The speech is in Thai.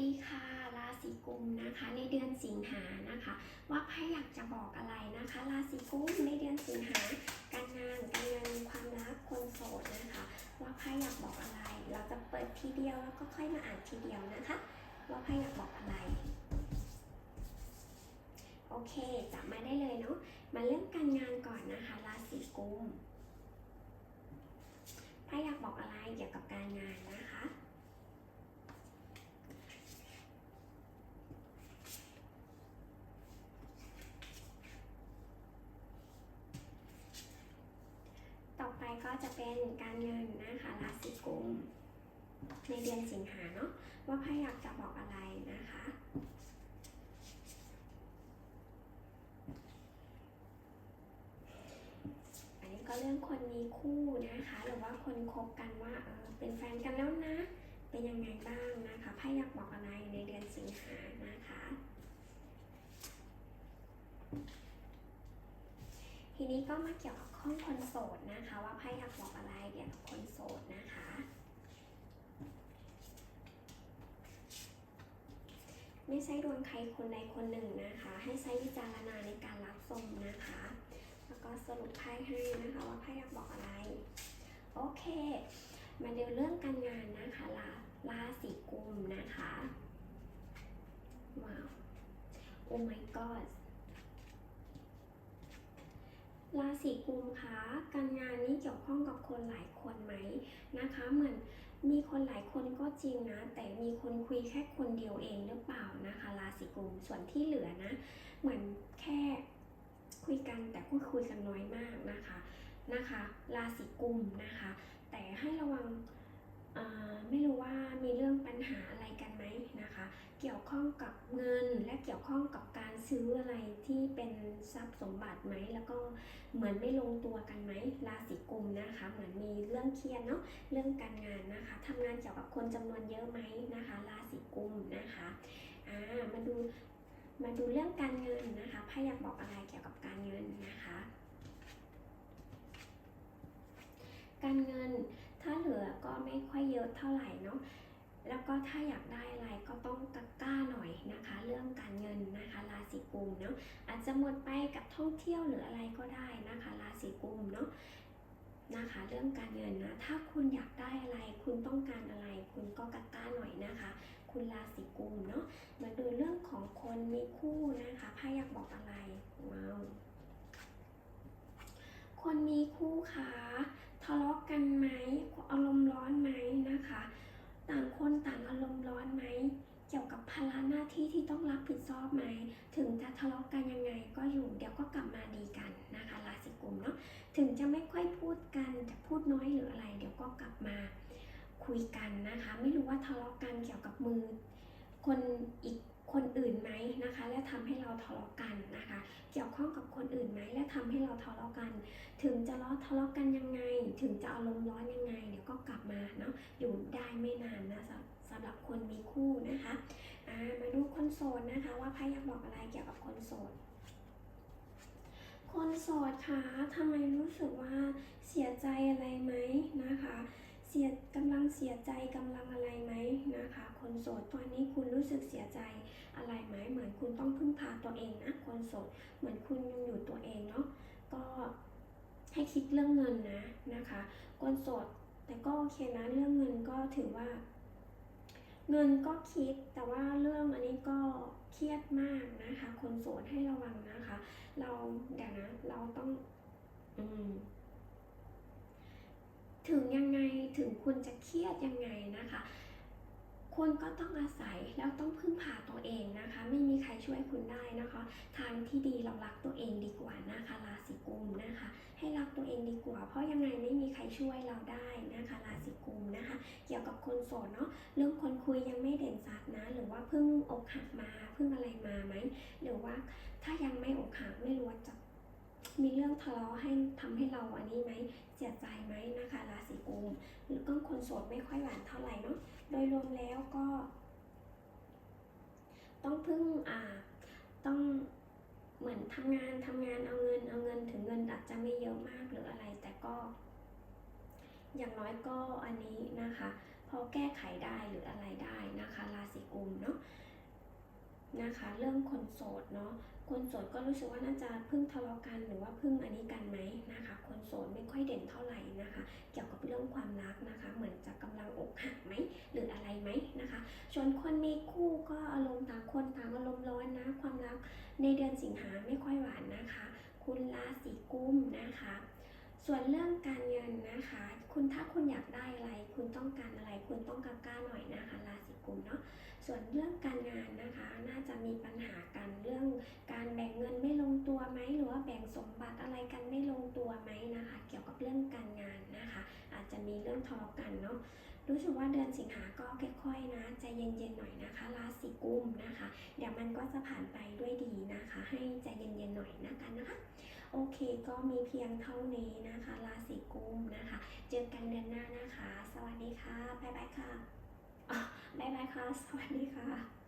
ดีค่ะราศีกุมนะคะ ในเดือนสิงหานะคะ ว่าไพ่อยากจะบอกอะไรนะคะ ราศีกุมในเดือนสิงหาการงานการเงินความรักคนโสดนะคะ ว่าไพ่อยากบอกอะไร เราจะเปิดทีเดียวแล้วก็ค่อยมาอ่านทีเดียวนะคะ ว่าไพ่อยากบอกอะไรโอเคจับมาได้เลยเนาะมาเรื่องการงานก่อนนะคะราศีกุมไพ่อยากบอกอะไรเกี่ยวกับการงานนะคะ ต่อไปก็ จะเป็นการเงินนะคะราศีกุมในเดือนสิงหาเนาะว่าไพ่อยากจะบอกอะไรนะคะอันนี้ก็เรื่องคนมีคู่นะคะ หรือว่าคนคบกันว่าเออเป็นแฟนกันแล้วนะ เป็นยังไงบ้างนะคะไพ่อยากบอกอะไรในเดือนสิงหานะคะ ทีนี้ก็มาเกี่ยวกับข้องคนโสดนะคะ ว่าไพ่อยากบอกอะไรเกี่ยวกับคนโสดนะคะ ไม่ใช่ดวงใครคนใดคนหนึ่งนะคะ ให้ใช้วิจารณาในการรับชมนะคะ แล้วก็สรุปไพ่ให้นะคะ ว่าไพ่อยากบอกอะไร โอเคมาดูเรื่องการงานนะคะราราศีกุมนะคะว้าวโอ้ my god ราศีกุมคะการงานนี้เกี่ยวข้องกับคนหลายคนไหมนะคะเหมือนมีคนหลายคนก็จริงนะ แต่มีคนคุยแค่คนเดียวเองหรือเปล่านะคะ ราศีกุมส่วนที่เหลือนะ เหมือนแค่คุยกันแต่พูดคุยกันน้อยมากนะคะนะคะ ราศีกุมนะคะ แต่ให้ระวัง ไม่รู้ว่ามีเรื่องปัญหาอะไรกันไหมนะคะ เกี่ยวข้องกับเงินและเกี่ยวข้องกับการซื้ออะไรที่เป็นทรัพย์สมบัติไหมแล้วก็เหมือนไม่ลงตัวกันไหมราศีกุมนะคะ เหมือนมีเรื่องเครียดเนาะเรื่องการงานนะคะทำงานเกี่ยวกับคนจำนวนเยอะไหมนะคะราศีกุมนะคะอ่ามาดูมาดูเรื่องการเงินนะคะไพ่อยากบอกอะไรเกี่ยวกับการเงินนะคะ การเงิน ถ้าเหลือก็ไม่ค่อยเยอะเท่าไหร่เนาะแล้วก็ถ้าอยากได้อะไรก็ต้องกกล้าหน่อยนะคะ เรื่องการเงินนะคะราศีกุมเนาะอาจจะหมดไปกับท่องเที่ยวหรืออะไรก็ได้นะคะราศีกุมเนาะนะคะ เรื่องการเงินนะถ้าคุณอยากได้อะไร คุณต้องการอะไร คุณก็กล้าหน่อยนะคะ คุณราศีกุมเนาะมาดูเรื่องของคนมีคู่นะคะไพ่อยากบอกอะไรว้าวคนมีคู่คะทะ เลาะกันไหมอารมณ์ร้อนไหมนะคะ ต่างคนต่างอารมณ์ร้อนไหมเกี่ยวกับภาระหน้าที่ที่ต้องรับผิดชอบไหมถึงจะทะเลาะกันยังไงก็อยู่เดี๋ยวก็กลับมาดีกันนะคะราศีกุมเนาะถึงจะไม่ค่อยพูดกันจะพูดน้อยหรืออะไร เดี๋ยวก็กลับมาคุยกันนะคะ ไม่รู้ว่าทะเลาะกันเกี่ยวกับมือ คนอีก คนอื่นไหมนะคะ และทำให้เราทะเลาะกันนะคะ เกี่ยวข้องกับคนอื่นไหมและทำให้เราทะเลาะกัน ถึงจะล้อทะเลาะกันยังไง ถึงจะอารมณ์ร้อนยังไงเดี๋ยวก็กลับมาเนาะอยู่ได้ไม่นานนะสำหรับคนมีคู่นะคะามาดูคนโสดนะคะ ว่าไพ่อยากบอกอะไรเกี่ยวกับคนโสดคนโสดคะทำไมรู้สึกว่าเสียใจอะไรไหมนะคะ เสียกำลังเสียใจกำลังอะไรไหมนะคะ คนโสดตอนนี้คุณรู้สึกเสียใจอะไรไหมเหมือนคุณต้องพึ่งพาตัวเองนะคนโสดเหมือนคุณยังอยู่ตัวเองเนาะก็ให้คิดเรื่องเงินนะนะคะ คนโสดแต่ก็โอเคนะเรื่องเงินก็ถือว่า เงินก็คิดแต่ว่าเรื่องอันนี้ก็เครียดมากนะคะ คนโสดให้ระวังนะคะ เราเดี๋ยวนะเราต้อง อืมถึงยังไง ถึงคุณจะเครียดยังไงนะคะ คุณก็ต้องอาศัยแล้วต้องพึ่งพาตัวเองนะคะ ไม่มีใครช่วยคุณได้นะคะ ทางที่ดีเรารักตัวเองดีกว่านะคะราศีกุมนะคะ ให้รักตัวเองดีกว่า เพราะยังไงไม่มีใครช่วยเราได้นะคะราศีกุมนะคะ เกี่ยวกับคนโสดเนาะเรื่องคนคุยยังไม่เด่นชัดนะ หรือว่าเพิ่งอกหักมาเพิ่งอะไรมาไหมหรือว่าถ้ายังไม่อกหักไม่รู้ว่าจะ มีเรื่องทะเลาะให้ทำให้เราอันนี้ไหมเสียใจไหมนะคะ ราศีกุมหรือก็คนโสดไม่ค่อยหวานเท่าไหร่เนาะโดยรวมแล้วก็ ต้องพึ่งอ่าต้องเหมือนทำงานทำงานเอาเงินเอาเงินถึงเงินอาจจะไม่เยอะมากหรืออะไร แต่ก็ อย่างน้อยก็อันนี้นะคะพอแก้ไขได้หรืออะไรได้นะคะ ราศีกุมเนาะ นะคะ เรื่องคนโสดเนาะคนโสดก็รู้สึกว่าน่าจะพิ่งทะเลาะกันหรือว่าพิ่งอันนี้กันไหมนะคะ คนโสดไม่ค่อยเด่นเท่าไหร่นะคะ เกี่ยวกับเรื่องความรักนะคะ เหมือนจะกำลังอกหักไหมหรืออะไรไหมนะคะส่วนคนมีคู่ก็อารมณ์ต่างคนต่างอารมณ์ร้อนนะความรักในเดือนสิงหาไม่ค่อยหวานนะคะ คุณราศีกุมนะคะส่วนเรื่องการเงินนะคะ คุณถ้าคุณอยากได้อะไร คุณต้องการอะไร คุณต้องกล้าๆหน่อยนะคะ ราศีกุม ส่วนเรื่องการงานนะคะ น่าจะมีปัญหากันเรื่องการแบ่งเงินไม่ลงตัวไหมหรือว่าแบ่งสมบัติอะไรกันไม่ลงตัวไหมนะคะ เกี่ยวกับเรื่องการงานนะคะ อาจจะมีเรื่องทะเลาะกันเนาะรู้สึกว่าเดือนสิงหาก็ค่อยๆนะใจเย็นๆหน่อยนะคะราศีกุมนะคะ เดี๋ยวมันก็จะผ่านไปด้วยดีนะคะ ให้ใจเย็นๆหน่อยนะกันนะคะ โอเคก็มีเพียงเท่านี้นะคะราศีกุมนะคะ เจอกันเดือนหน้านะคะ สวัสดีค่ะบ๊ายบายค่ะ บ๊ายบายค่ะ สวัสดีค่ะ